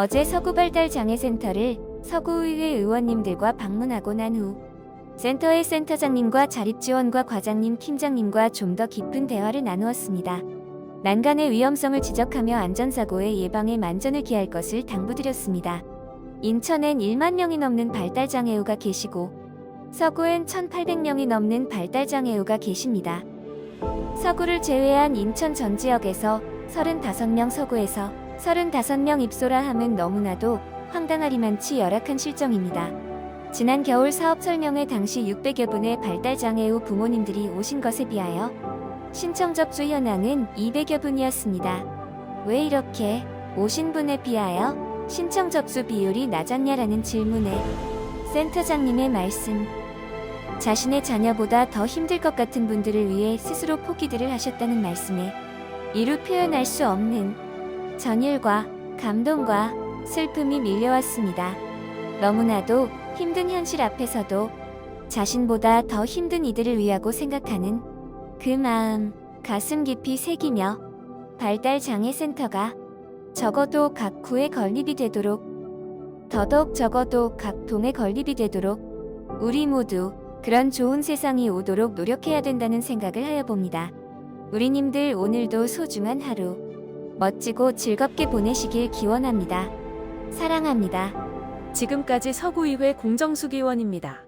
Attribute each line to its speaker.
Speaker 1: 어제 서구발달장애센터를 서구의회 의원님들과 방문하고 난 후 센터의 센터장님과 자립지원과 과장님, 팀장님과 좀 더 깊은 대화를 나누었습니다. 난간의 위험성을 지적하며 안전사고의 예방에 만전을 기할 것을 당부드렸습니다. 인천엔 1만 명이 넘는 발달장애우가 계시고 서구엔 1,800명이 넘는 발달장애우가 계십니다. 서구를 제외한 인천 전 지역에서 35명 서구에서 35명 입소라 함은 너무나도 황당하리만치 열악한 실정입니다. 지난 겨울 사업 설명회 당시 600여 분의 발달장애 후 부모님들이 오신 것에 비하여 신청 접수 현황은 200여 분이었습니다. 왜 이렇게 오신 분에 비하여 신청 접수 비율이 낮았냐라는 질문에 센터장님의 말씀. 자신의 자녀보다 더 힘들 것 같은 분들을 위해 스스로 포기들을 하셨다는 말씀에 이루 표현할 수 없는 전율과 감동과 슬픔이 밀려왔습니다. 너무나도 힘든 현실 앞에서도 자신보다 더 힘든 이들을 위하고 생각하는 그 마음 가슴 깊이 새기며 발달장애센터가 적어도 각 구에 건립이 되도록 더더욱 적어도 각 동에 건립이 되도록 우리 모두 그런 좋은 세상이 오도록 노력해야 된다는 생각을 하여 봅니다. 우리님들 오늘도 소중한 하루 멋지고 즐겁게 보내시길 기원합니다. 사랑합니다.
Speaker 2: 지금까지 서구의회 공정숙 의원입니다.